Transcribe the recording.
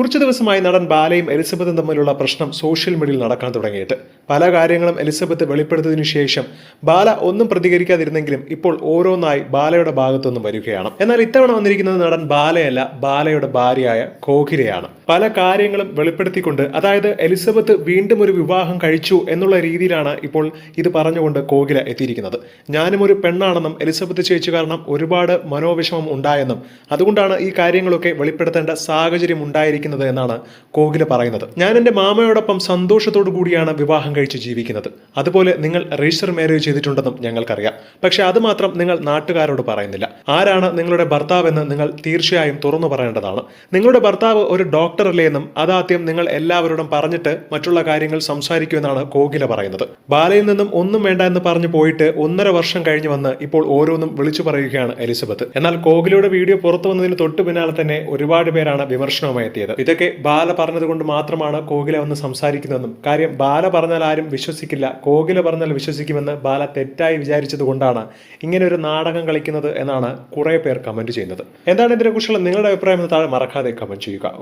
കുറച്ചു ദിവസമായി നടൻ ബാലയും എലിസബത്തും തമ്മിലുള്ള പ്രശ്നം സോഷ്യൽ മീഡിയയിൽ നടക്കാൻ തുടങ്ങിയിട്ട്. പല കാര്യങ്ങളും എലിസബത്ത് വെളിപ്പെടുത്തതിനു ശേഷം ബാല ഒന്നും പ്രതികരിക്കാതിരുന്നെങ്കിലും ഇപ്പോൾ ഓരോന്നായി ബാലയുടെ ഭാഗത്തുനിന്നും വരികയാണ്. എന്നാൽ ഇത്തവണ വന്നിരിക്കുന്നത് നടൻ ബാലയല്ല ബാലയുടെ ഭാര്യയായ കോഹിരയാണ് പല കാര്യങ്ങളും വെളിപ്പെടുത്തിക്കൊണ്ട് അതായത് എലിസബത്ത് വീണ്ടും ഒരു വിവാഹം കഴിച്ചു എന്നുള്ള രീതിയിലാണ് ഇപ്പോൾ ഇത് പറഞ്ഞുകൊണ്ട് കോകില എത്തിയിരിക്കുന്നത്. ഞാനും ഒരു പെണ്ണാണെന്നും എലിസബത്ത് ചേച്ചി കാരണം ഒരുപാട് മനോവിഷമം ഉണ്ടായെന്നും അതുകൊണ്ടാണ് ഈ കാര്യങ്ങളൊക്കെ വെളിപ്പെടുത്തേണ്ട സാഹചര്യം ഉണ്ടായിരിക്കുന്നത് എന്നാണ് കോകില പറയുന്നത്. ഞാൻ എന്റെ മാമയോടൊപ്പം സന്തോഷത്തോടു കൂടിയാണ് വിവാഹം കഴിച്ച് ജീവിക്കുന്നത്. അതുപോലെ നിങ്ങൾ രജിസ്റ്റർ മാരേജ് ചെയ്തിട്ടുണ്ടെന്നും ഞങ്ങൾക്കറിയാം. പക്ഷേ അത് മാത്രം നിങ്ങൾ നാട്ടുകാരോട് പറയുന്നില്ല. ആരാണ് നിങ്ങളുടെ ഭർത്താവ് എന്ന് നിങ്ങൾ തീർച്ചയായും തുറന്നു പറയേണ്ടതാണ്. നിങ്ങളുടെ ഭർത്താവ് ഒരു ഡോക്ടർ അല്ലേ എന്നും അതാദ്യം നിങ്ങൾ എല്ലാവരോടും പറഞ്ഞിട്ട് മറ്റുള്ള കാര്യങ്ങൾ സംസാരിക്കുമെന്നാണ് കോകില പറയുന്നത്. ബാലയിൽ നിന്നും ഒന്നും വേണ്ട എന്ന് പറഞ്ഞു പോയിട്ട് ഒന്നര വർഷം കഴിഞ്ഞു വന്ന് ഇപ്പോൾ ഓരോന്നും വിളിച്ചു പറയുകയാണ് എലിസബത്ത്. എന്നാൽ കോകിലയുടെ വീഡിയോ പുറത്തു വന്നതിന് തൊട്ട് പിന്നാലെ തന്നെ ഒരുപാട് പേരാണ് വിമർശനവുമായി എത്തിയത്. ഇതൊക്കെ ബാല പറഞ്ഞതുകൊണ്ട് മാത്രമാണ് കോകില വന്ന് സംസാരിക്കുന്നതെന്നും. കാര്യം ബാല പറഞ്ഞാൽ ആരും വിശ്വസിക്കില്ല. കോകില പറഞ്ഞാൽ വിശ്വസിക്കുമെന്ന് ബാല തെറ്റായി വിചാരിച്ചത് കൊണ്ടാണ് ഇങ്ങനെ ഒരു നാടകം കളിക്കുന്നത് എന്നാണ് കുറെ പേർ കമന്റ് ചെയ്യുന്നത്. എന്താണ് ഇതിനെക്കുറിച്ചുള്ള നിങ്ങളുടെ അഭിപ്രായം താഴെ മറക്കാതെ കമന്റ് ചെയ്യുക.